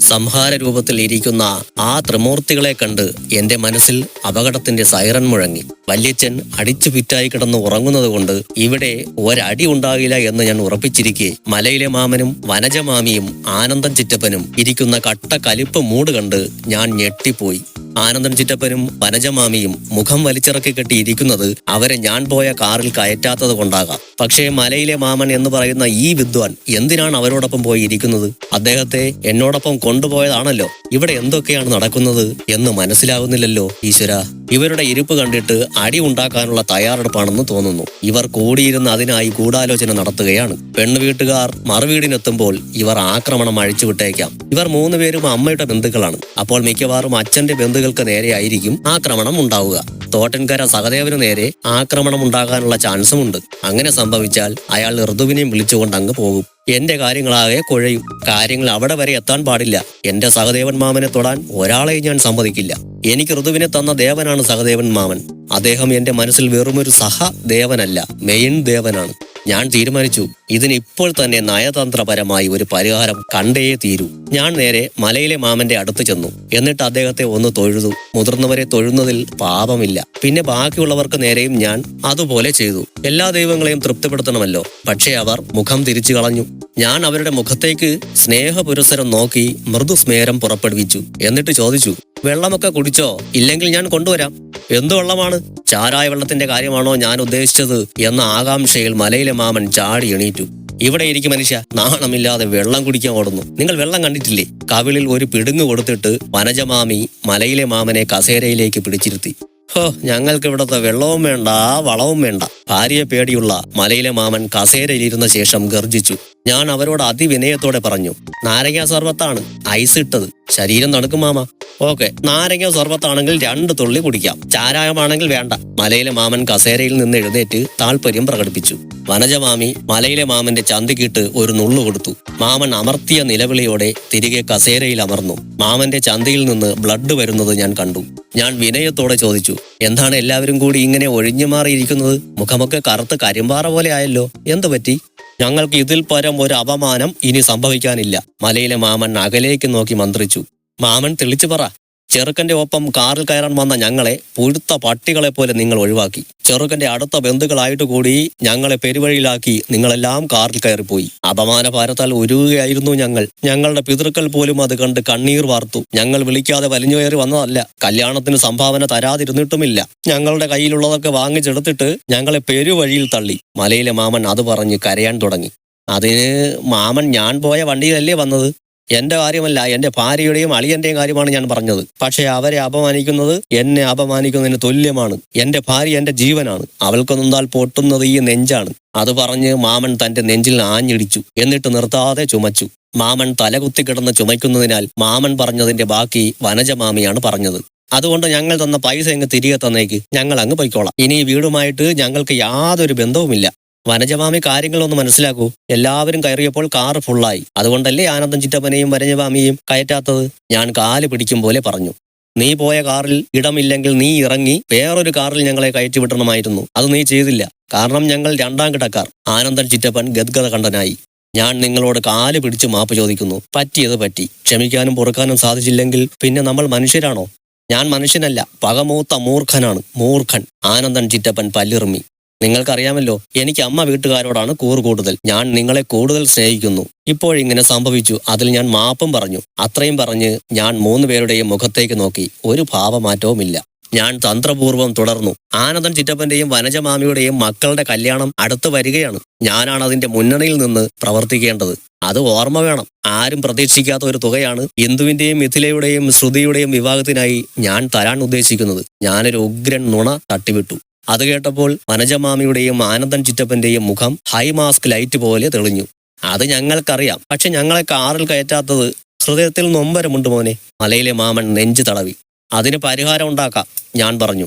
സംഹാര രൂപത്തിൽ ഇരിക്കുന്ന ആ ത്രിമൂർത്തികളെ കണ്ട് എന്റെ മനസ്സിൽ അപകടത്തിന്റെ സൈറൻ മുഴങ്ങി. വല്യച്ഛൻ അടിച്ചു പിറ്റായി കിടന്ന് ഉറങ്ങുന്നത് കൊണ്ട് ഇവിടെ ഒരടി ഉണ്ടാകില്ല എന്ന് ഞാൻ ഉറപ്പിച്ചിരിക്കെ. മലയിലെ മാമനും വനജമാമിയും ആനന്ദൻ ചിറ്റപ്പനും ഇരിക്കുന്ന കട്ട കലിപ്പ് മൂട് കണ്ട് ഞാൻ ഞെട്ടിപ്പോയി. ആനന്ദൻ ചിറ്റപ്പനും വനജമാമിയും മുഖം വലിച്ചിറക്കി കെട്ടിയിരിക്കുന്നത് അവരെ ഞാൻ പോയ കാറിൽ കയറ്റാത്തത് കൊണ്ടാകാം. പക്ഷേ മലയിലെ മാമൻ എന്ന് പറയുന്ന ഈ വിദ്വാൻ എന്തിനാണ് അവരോടൊപ്പം പോയി ഇരിക്കുന്നത് അദ്ദേഹത്തെ എന്നോടൊപ്പം കൊണ്ടുപോയതാണല്ലോ. ഇവിടെ എന്തൊക്കെയാണ് നടക്കുന്നത് എന്ന് മനസ്സിലാകുന്നില്ലല്ലോ ഈശ്വര. ഇവരുടെ ഇരിപ്പ് കണ്ടിട്ട് അടി ഉണ്ടാക്കാനുള്ള തയ്യാറെടുപ്പാണെന്ന് തോന്നുന്നു. ഇവർ കൂടിയിരുന്ന് അതിനായി ഗൂഢാലോചന നടത്തുകയാണ്. പെൺവീട്ടുകാർ വീട്ടുകാർ മറുവീടിനെത്തുമ്പോൾ ഇവർ ആക്രമണം അഴിച്ചുവിട്ടേക്കാം ഇവർ മൂന്നുപേരും അമ്മയുടെ ബന്ധുക്കളാണ്. അപ്പോൾ മിക്കവാറും അച്ഛന്റെ ബന്ധുക്കൾക്ക് നേരെയായിരിക്കും ആക്രമണം ഉണ്ടാവുക. തോട്ടൻകര സഹദേവന് നേരെ ആക്രമണം ഉണ്ടാകാനുള്ള ചാൻസും ഉണ്ട് അങ്ങനെ സംഭവിച്ചാൽ അയാൾ ഋതുവിനെയും വിളിച്ചുകൊണ്ട് അങ്ങ് പോകും. എന്റെ കാര്യങ്ങളാകെ കുഴയും. കാര്യങ്ങൾ അവിടെ വരെ എത്താൻ പാടില്ല. എന്റെ സഹദേവൻ മാമനെ തൊടാൻ ഒരാളെയും ഞാൻ സമ്മതിക്കില്ല. എനിക്ക് ഋതുവിനെ തന്ന ദേവനാണ് സഹദേവൻ മാമൻ. അദ്ദേഹം എന്റെ മനസ്സിൽ വെറുമൊരു സഹ ദേവനല്ല മെയിൻ ദേവനാണ്. ഞാൻ തീരുമാനിച്ചു ഇതിന് ഇപ്പോൾ തന്നെ നയതന്ത്രപരമായി ഒരു പരിഹാരം കണ്ടേ തീരൂ. ഞാൻ നേരെ മലയിലെ മാമന്റെ അടുത്ത് ചെന്നു. എന്നിട്ട് അദ്ദേഹത്തെ ഒന്ന് തൊഴുതു. മുതിർന്നവരെ തൊഴുന്നതിൽ പാപമില്ല. പിന്നെ ബാക്കിയുള്ളവർക്ക് നേരെയും ഞാൻ അതുപോലെ ചെയ്തു. എല്ലാ ദൈവങ്ങളെയും തൃപ്തിപ്പെടുത്തണമല്ലോ. പക്ഷേ അവർ മുഖം തിരിച്ചു കളഞ്ഞു. ഞാൻ അവരുടെ മുഖത്തേക്ക് സ്നേഹപുരസരം നോക്കി മൃദുസ്മേരം പുറപ്പെടുവിച്ചു. എന്നിട്ട് ചോദിച്ചു വെള്ളമൊക്കെ കുടിച്ചോ? ഇല്ലെങ്കിൽ ഞാൻ കൊണ്ടുവരാം. എന്തു വെള്ളമാണ്? ചാരായ വെള്ളത്തിന്റെ കാര്യമാണോ ഞാൻ ഉദ്ദേശിച്ചത്? എന്ന ആകാംക്ഷയിൽ മലയിലെ മാമൻ ചാടി എണീറ്റു. ഇവിടെ ഇരിക്കും മനുഷ്യ നാണമില്ലാതെ വെള്ളം കുടിക്കാൻ ഓടുന്നു. നിങ്ങൾ വെള്ളം കണ്ടിട്ടില്ലേ? കവിളിൽ ഒരു പിടുങ്ങ് കൊടുത്തിട്ട് വനജമാമി മലയിലെ മാമനെ കസേരയിലേക്ക് പിടിച്ചിരുത്തി. ഹോ ഞങ്ങൾക്ക് ഇവിടത്തെ വെള്ളവും വേണ്ട വളവും വേണ്ട. ഭാര്യയെ പേടിയുള്ള മലയിലെ മാമൻ കസേരയിലിരുന്ന ശേഷം ഗർജിച്ചു ഞാൻ അവരോട് അതിവിനയത്തോടെ പറഞ്ഞു നാരങ്ങ സർബത്താണ് ഐസ് ഇട്ടത്. ശരീരം തണുക്കും മാമ. ഓക്കെ നാരങ്ങ സർബത്താണെങ്കിൽ രണ്ട് തുള്ളി കുടിക്കാം. ചാരായമാണെങ്കിൽ വേണ്ട. മലയിലെ മാമൻ കസേരയിൽ നിന്ന് എഴുന്നേറ്റ് താല്പര്യം പ്രകടിപ്പിച്ചു. വനജമാമി മലയിലെ മാമന്റെ ചന്തിക്കിട്ട് ഒരു നുള്ളു കൊടുത്തു. മാമൻ അമർത്തിയ നിലവിളിയോടെ തിരികെ കസേരയിൽ അമർന്നു. മാമന്റെ ചന്തിയിൽ നിന്ന് ബ്ലഡ് വരുന്നത് ഞാൻ കണ്ടു. ഞാൻ വിനയത്തോടെ ചോദിച്ചു എന്താണ് എല്ലാവരും കൂടി ഇങ്ങനെ ഒഴിഞ്ഞു മാറിയിരിക്കുന്നത്? മുഖമൊക്കെ കറുത്ത് കരിമ്പാറ പോലെ ആയല്ലോ. എന്തു പറ്റി? ഞങ്ങൾക്ക് ഇതിൽ പരം ഒരു അപമാനം ഇനി സംഭവിക്കാനില്ല. മലയിലെ മാമൻ അകലേക്ക് നോക്കി മന്ത്രിച്ചു. മാമൻ തെളിച്ചു പറ ചെറുക്കന്റെ ഒപ്പം കാറിൽ കയറാൻ വന്ന ഞങ്ങളെ പുഴുത്ത പട്ടികളെ പോലെ നിങ്ങൾ ഒഴിവാക്കി. ചെറുക്കന്റെ അടുത്ത ബന്ധുക്കളായിട്ട് കൂടി ഞങ്ങളെ പെരുവഴിയിലാക്കി നിങ്ങളെല്ലാം കാറിൽ കയറിപ്പോയി. അപമാന ഭാരത്താൽ ഒരുങ്ങുകയായിരുന്നു ഞങ്ങൾ. ഞങ്ങളുടെ പിതൃക്കൾ പോലും അത് കണ്ട് കണ്ണീർ വാർത്തു. ഞങ്ങൾ വിളിക്കാതെ വലിഞ്ഞു കയറി വന്നതല്ല. കല്യാണത്തിന് സംഭാവന തരാതിരുന്നിട്ടുമില്ല. ഞങ്ങളുടെ കയ്യിലുള്ളതൊക്കെ വാങ്ങിച്ചെടുത്തിട്ട് ഞങ്ങളെ പെരുവഴിയിൽ തള്ളി. മലയിലെ മാമൻ അത് പറഞ്ഞ് കരയാൻ തുടങ്ങി. അതിന് മാമൻ ഞാൻ പോയ വണ്ടിയിലല്ലേ വന്നത്? എന്റെ കാര്യമല്ല എന്റെ ഭാര്യയുടെയും അളിയന്റെയും കാര്യമാണ് ഞാൻ പറഞ്ഞത്. പക്ഷേ അവരെ അപമാനിക്കുന്നത് എന്നെ അപമാനിക്കുന്നതിന് തുല്യമാണ്. എന്റെ ഭാര്യ എന്റെ ജീവനാണ്. അവൾക്ക് നിന്നാൽ പൊട്ടുന്നത് ഈ നെഞ്ചാണ്. അത് പറഞ്ഞ് മാമൻ തന്റെ നെഞ്ചിൽ ആഞ്ഞിടിച്ചു. എന്നിട്ട് നിർത്താതെ ചുമച്ചു. മാമൻ തലകുത്തി കിടന്ന് ചുമയ്ക്കുന്നതിനാൽ മാമൻ പറഞ്ഞതിന്റെ ബാക്കി വനജമാമിയാണ് പറഞ്ഞത്. അതുകൊണ്ട് ഞങ്ങൾ തന്ന പൈസ അങ്ങ് തിരികെ തന്നേക്ക്. ഞങ്ങൾ അങ്ങ് പൊയ്ക്കോളാം. ഇനി വീടുമായിട്ട് ഞങ്ങൾക്ക് യാതൊരു ബന്ധവുമില്ല. വനജമാമി കാര്യങ്ങളൊന്ന് മനസ്സിലാക്കൂ. എല്ലാവരും കയറിയപ്പോൾ കാറ് ഫുള്ളായി അതുകൊണ്ടല്ലേ ആനന്ദൻ ചിറ്റപ്പനെയും വനജമാമിയും കയറ്റാത്തത്? ഞാൻ കാൽ പിടിക്കും പോലെ പറഞ്ഞു. നീ പോയ കാറിൽ ഇടമില്ലെങ്കിൽ നീ ഇറങ്ങി വേറൊരു കാറിൽ ഞങ്ങളെ കയറ്റി വിടണമായിരുന്നു അത് നീ ചെയ്തില്ല. കാരണം ഞങ്ങൾ രണ്ടാം കിടക്കാർ ആനന്ദൻ ചിറ്റപ്പൻ ഗദ്ഗത കണ്ടനായി ഞാൻ നിങ്ങളോട് കാൽ പിടിച്ച് മാപ്പ് ചോദിക്കുന്നു. പറ്റിയത് പറ്റി. ക്ഷമിക്കാനും പൊറുക്കാനും സാധിച്ചില്ലെങ്കിൽ പിന്നെ നമ്മൾ മനുഷ്യരാണോ? ഞാൻ മനുഷ്യനല്ല. പകമൂത്ത മൂർഖനാണ്. മൂർഖൻ. ആനന്ദൻ ചിറ്റപ്പൻ പല്ലിറുമി നിങ്ങൾക്കറിയാമല്ലോ എനിക്ക് അമ്മ വീട്ടുകാരോടാണ് കൂറ് കൂടുതൽ. ഞാൻ നിങ്ങളെ കൂടുതൽ സ്നേഹിക്കുന്നു. ഇപ്പോഴിങ്ങനെ സംഭവിച്ചു. അതിൽ ഞാൻ മാപ്പും പറഞ്ഞു. അത്രയും പറഞ്ഞ് ഞാൻ മൂന്ന് പേരുടെയും മുഖത്തേക്ക് നോക്കി. ഒരു ഭാവമാറ്റവുമില്ല. ഞാൻ തന്ത്രപൂർവം തുടർന്നു. ആനന്ദൻ ചിറ്റപ്പന്റെയും വനജമാമിയുടെയും മക്കളുടെ കല്യാണം അടുത്തു വരികയാണ്. ഞാനാണ് അതിന്റെ മുന്നണിയിൽ നിന്ന് പ്രവർത്തിക്കേണ്ടത്. അത് ഓർമ്മ വേണം. ആരും പ്രതീക്ഷിക്കാത്ത ഒരു തുകയാണ് ഇന്ദുവിന്റെയും മിഥിലയുടെയും ശ്രുതിയുടെയും വിവാഹത്തിനായി ഞാൻ തരാൻ ഉദ്ദേശിക്കുന്നത്. ഞാനൊരു ഉഗ്രൻ നുണ തട്ടിവിട്ടു. അത് കേട്ടപ്പോൾ വനജമാമിയുടെയും ആനന്ദൻ ചിറ്റപ്പന്റെയും മുഖം ഹൈ മാസ്ക് ലൈറ്റ് പോലെ തെളിഞ്ഞു. അത് ഞങ്ങൾക്കറിയാം. പക്ഷെ ഞങ്ങളെ കാറിൽ കയറ്റാത്തത് ഹൃദയത്തിൽ നൊമ്പരമുണ്ട് മോനെ. മലയിലെ മാമൻ നെഞ്ചു തടവി. അതിന് പരിഹാരം ഉണ്ടാക്കാം ഞാൻ പറഞ്ഞു.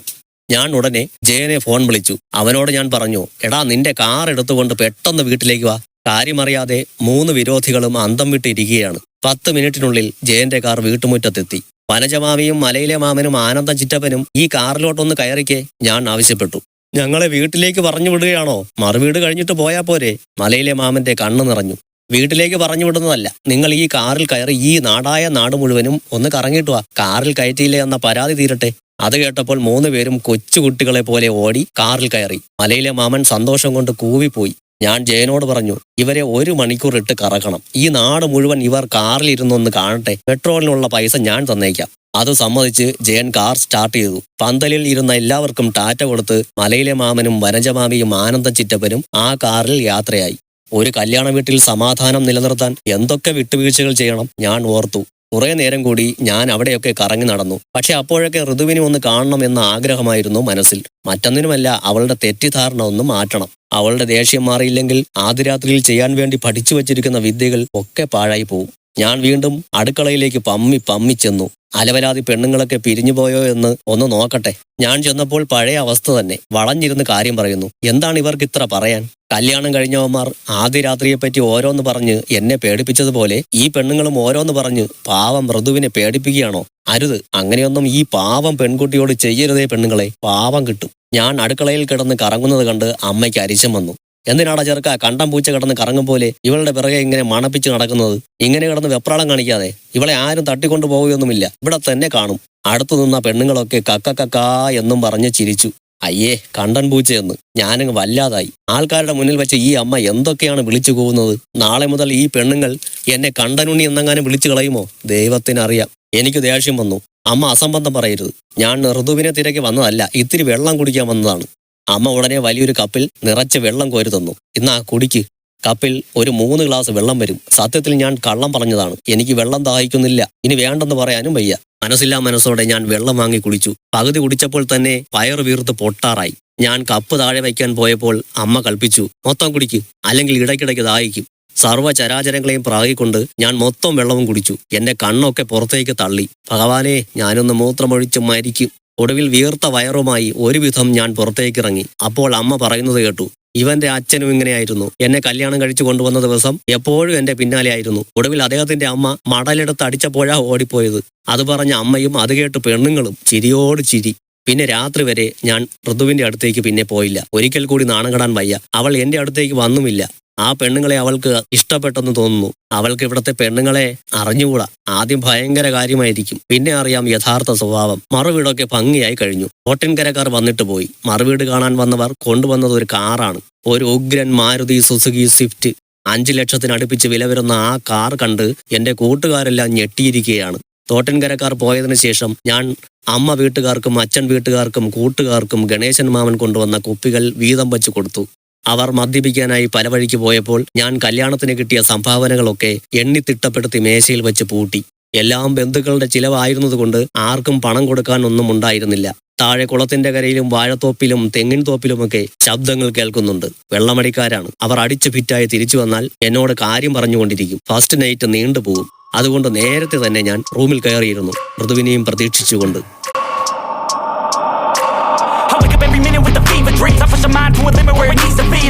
ഞാൻ ഉടനെ ജയനെ ഫോൺ വിളിച്ചു. അവനോട് ഞാൻ പറഞ്ഞു എടാ നിന്റെ കാർ എടുത്തുകൊണ്ട് പെട്ടെന്ന് വീട്ടിലേക്ക് വാ. കാര്യമറിയാതെ മൂന്ന് വിരോധികളും അന്തം വിട്ടിരിക്കുകയാണ്. പത്ത് മിനിറ്റിനുള്ളിൽ ജയന്റെ കാർ വീട്ടുമുറ്റത്തെത്തി. വനജമാമിയും മലയിലെ മാമനും ആനന്ദ ചിറ്റപ്പനും ഈ കാറിലോട്ടൊന്ന് കയറിക്കെ. ഞാൻ ആവശ്യപ്പെട്ടു. ഞങ്ങളെ വീട്ടിലേക്ക് പറഞ്ഞു വിടുകയാണോ? മറുവീട് കഴിഞ്ഞിട്ട് പോയാ പോരെ. മലയിലെ മാമന്റെ കണ്ണ് നിറഞ്ഞു. വീട്ടിലേക്ക് പറഞ്ഞു വിടുന്നതല്ല. നിങ്ങൾ ഈ കാറിൽ കയറി ഈ നാടായ നാട് മുഴുവനും ഒന്ന് കറങ്ങിട്ടു കാറിൽ കയറ്റിയില്ലേ എന്ന പരാതി തീരട്ടെ. അത് കേട്ടപ്പോൾ മൂന്ന് പേരും കൊച്ചുകുട്ടികളെ പോലെ ഓടി കാറിൽ കയറി. മലയിലെ മാമൻ സന്തോഷം കൊണ്ട് കൂവിപ്പോയി. ഞാൻ ജയനോട് പറഞ്ഞു ഇവരെ ഒരു മണിക്കൂർ ഇട്ട് കറക്കണം. ഈ നാട് മുഴുവൻ ഇവർ കാറിൽ ഇരുന്നൊന്ന് കാണട്ടെ. പെട്രോളിനുള്ള പൈസ ഞാൻ തന്നേക്കാം. അത് സമ്മതിച്ച് ജയൻ കാർ സ്റ്റാർട്ട് ചെയ്തു. പന്തലിൽ ഇരുന്ന എല്ലാവർക്കും ടാറ്റ കൊടുത്ത് മലയിലെ മാമനും വനജമാമിയും ആനന്ദ ചിറ്റപ്പനും ആ കാറിൽ യാത്രയായി. ഒരു കല്യാണ വീട്ടിൽ സമാധാനം നിലനിർത്താൻ എന്തൊക്കെ വിട്ടുവീഴ്ചകൾ ചെയ്യണം ഞാൻ ഓർത്തു. കുറെ നേരം കൂടി ഞാൻ അവിടെയൊക്കെ കറങ്ങി നടന്നു. പക്ഷെ അപ്പോഴൊക്കെ ഋതുവിനെ ഒന്ന് കാണണം എന്ന ആഗ്രഹമായിരുന്നു മനസ്സിൽ. മറ്റൊന്നിനുമല്ല അവളുടെ തെറ്റിദ്ധാരണ ഒന്ന് മാറ്റണം. അവളുടെ ദേഷ്യം മാറിയില്ലെങ്കിൽ ആദ്യരാത്രിയിൽ ചെയ്യാൻ വേണ്ടി പഠിച്ചു വച്ചിരിക്കുന്ന വിദ്യകൾ ഒക്കെ പാഴായി പോവും. ഞാൻ വീണ്ടും അടുക്കളയിലേക്ക് പമ്മി പമ്മി ചെന്നു. അലവരാതി പെണ്ണുങ്ങളൊക്കെ പിരിഞ്ഞുപോയോ എന്ന് ഒന്ന് നോക്കട്ടെ. ഞാൻ ചെന്നപ്പോൾ പഴയ അവസ്ഥ തന്നെ. വളഞ്ഞിരുന്ന് കാര്യം പറയുന്നു. എന്താണ് ഇവർക്ക് ഇത്ര പറയാൻ? കല്യാണം കഴിഞ്ഞവന്മാർ ആദ്യ രാത്രിയെപ്പറ്റി ഓരോന്ന് പറഞ്ഞ് എന്നെ പേടിപ്പിച്ചതുപോലെ ഈ പെണ്ണുങ്ങളും ഓരോന്ന് പറഞ്ഞ് പാവം മൃദുവിനെ പേടിപ്പിക്കുകയാണോ? അരുത്. അങ്ങനെയൊന്നും ഈ പാവം പെൺകുട്ടിയോട് ചെയ്യരുതേ പെണ്ണുങ്ങളെ. പാവം കിട്ടും. ഞാൻ അടുക്കളയിൽ കിടന്ന് കറങ്ങുന്നത് കണ്ട് അമ്മയ്ക്ക് അരിശം വന്നു. എന്തിനാടാ ചെറുക്ക കണ്ടം പൂച്ച കിടന്ന് കറങ്ങും പോലെ ഇവളുടെ പിറകെ ഇങ്ങനെ മണപ്പിച്ച് നടക്കുന്നത്? ഇങ്ങനെ കിടന്ന് വെപ്രാളം കാണിക്കാതെ ഇവളെ ആരും തട്ടിക്കൊണ്ടു പോവുകയൊന്നുമില്ല. ഇവിടെ തന്നെ കാണും. അടുത്തു നിന്ന പെണ്ണുങ്ങളൊക്കെ കക്ക കക്കാ എന്നും പറഞ്ഞ് ചിരിച്ചു. അയ്യേ കണ്ടൻ പൂച്ചയെന്ന് ഞാനങ്ങ് വല്ലാതായി. ആൾക്കാരുടെ മുന്നിൽ വെച്ച ഈ അമ്മ എന്തൊക്കെയാണ് വിളിച്ചു പോകുന്നത് നാളെ മുതൽ ഈ പെണ്ണുങ്ങൾ എന്നെ കണ്ടനുണ്ണി എന്നെങ്ങാനും വിളിച്ചു കളയുമോ? ദൈവത്തിനറിയാം. എനിക്ക് ദേഷ്യം വന്നു. അമ്മ അസംബന്ധം പറയരുത്. ഞാൻ ഋതുവിനെ തിരക്കി വന്നതല്ല ഇത്തിരി വെള്ളം കുടിക്കാൻ വന്നതാണ്. അമ്മ ഉടനെ വലിയൊരു കപ്പിൽ നിറച്ച് വെള്ളം കോരി തന്നു. ഇന്നാ കുടിക്ക് കപ്പിൽ ഒരു മൂന്ന് ഗ്ലാസ് വെള്ളം വരും. സത്യത്തിൽ ഞാൻ കള്ളം പറഞ്ഞതാണ്. എനിക്ക് വെള്ളം ദാഹിക്കുന്നില്ല. ഇനി വേണ്ടെന്ന് പറയാനും വയ്യ. മനസ്സില്ലാ മനസ്സോടെ ഞാൻ വെള്ളം വാങ്ങി കുടിച്ചു. പകുതി കുടിച്ചപ്പോൾ തന്നെ വയറ് വീർത്ത് പൊട്ടാറായി. ഞാൻ കപ്പ് താഴെ വയ്ക്കാൻ പോയപ്പോൾ അമ്മ കൽപ്പിച്ചു മൊത്തം കുടിക്ക്. അല്ലെങ്കിൽ ഇടയ്ക്കിടയ്ക്ക് ദാഹിക്കും. സർവ ചരാചരങ്ങളെയും പ്രാകിക്കൊണ്ട് ഞാൻ മൊത്തം വെള്ളവും കുടിച്ചു. എന്റെ കണ്ണൊക്കെ പുറത്തേക്ക് തള്ളി. ഭഗവാനെ ഞാനൊന്ന് മൂത്രമൊഴിച്ച് മരിക്കും. ഒടുവിൽ വീർത്ത വയറുമായി ഒരുവിധം ഞാൻ പുറത്തേക്കിറങ്ങി. അപ്പോൾ അമ്മ പറയുന്നത് കേട്ടു ഇവന്റെ അച്ഛനും ഇങ്ങനെയായിരുന്നു. എന്നെ കല്യാണം കഴിച്ചു കൊണ്ടുവന്ന ദിവസം എപ്പോഴും എന്റെ പിന്നാലെ ആയിരുന്നു ഒടുവിൽ അദ്ദേഹത്തിന്റെ അമ്മ മടലെടുത്ത് അടിച്ചപ്പോഴാ ഓടിപ്പോയത്. അത് പറഞ്ഞ അമ്മയും അത് കേട്ട് പെണ്ണുങ്ങളും ചിരിയോട് ചിരി. പിന്നെ രാത്രി വരെ ഞാൻ ഋതുവിന്റെ അടുത്തേക്ക് പിന്നെ പോയില്ല. ഒരിക്കൽ കൂടി നാണം കെടാൻ വയ്യ. അവൾ എന്റെ അടുത്തേക്ക് വന്നുമില്ല. ആ പെണ്ണുങ്ങളെ അവൾക്ക് ഇഷ്ടപ്പെട്ടെന്ന് തോന്നുന്നു. അവൾക്ക് ഇവിടത്തെ പെണ്ണുങ്ങളെ അറിഞ്ഞുകൂടാ. ആദ്യം ഭയങ്കര കാര്യമായിരിക്കും. പിന്നെ അറിയാം യഥാർത്ഥ സ്വഭാവം. മറുവീടൊക്കെ ഭംഗിയായി കഴിഞ്ഞു. ഓട്ടിൻകരക്കാർ വന്നിട്ട് പോയി. മറുവീട് കാണാൻ വന്നവർ കൊണ്ടുവന്നത് ഒരു കാറാണ്. ഒരു ഉഗ്രൻ മാരുതി സുസുക്കി സ്വിഫ്റ്റ് അഞ്ചു ലക്ഷത്തിനടുപ്പിച്ച് വില വരുന്ന ആ കാർ കണ്ട് എന്റെ കൂട്ടുകാരെല്ലാം ഞെട്ടിയിരിക്കുകയാണ്. തോട്ടൻകരക്കാർ പോയതിനു ശേഷം ഞാൻ അമ്മ വീട്ടുകാർക്കും അച്ഛൻ വീട്ടുകാർക്കും കൂട്ടുകാർക്കും ഗണേശൻ മാമൻ കൊണ്ടുവന്ന കുപ്പികൾ വീതം വച്ചു കൊടുത്തു. അവർ മദ്യപിക്കാനായി പല വഴിക്ക് പോയപ്പോൾ ഞാൻ കല്യാണത്തിന് കിട്ടിയ സംഭാവനകളൊക്കെ എണ്ണി തിട്ടപ്പെടുത്തി മേശയിൽ വെച്ച് പൂട്ടി. എല്ലാം ബന്ധുക്കളുടെ ചിലവായിരുന്നതുകൊണ്ട് ആർക്കും പണം കൊടുക്കാൻ ഒന്നും ഉണ്ടായിരുന്നില്ല. താഴെ കുളത്തിന്റെ കരയിലും വാഴത്തോപ്പിലും തെങ്ങിൻ തോപ്പിലുമൊക്കെ ശബ്ദങ്ങൾ കേൾക്കുന്നുണ്ട്. വെള്ളമടിക്കാരാണ്. അവർ അടിച്ചു ഫിറ്റായി തിരിച്ചു വന്നാൽ എന്നോട് കാര്യം പറഞ്ഞുകൊണ്ടിരിക്കും. ഫസ്റ്റ് നൈറ്റ് നീണ്ടുപോകും. അതുകൊണ്ട് നേരത്തെ തന്നെ ഞാൻ റൂമിൽ കയറിയിരുന്നു. ഋതുവിനെയും പ്രതീക്ഷിച്ചുകൊണ്ട്.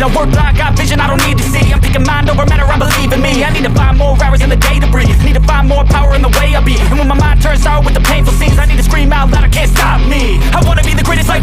I work blind, got vision I don't need to see. I'm picking mind over matter, I believe in me. I need to find more hours in the day to breathe. Need to find more power in the way I be. And when my mind turns out with the painful scenes, I need to scream out loud, I can't stop me. I wanna be the greatest like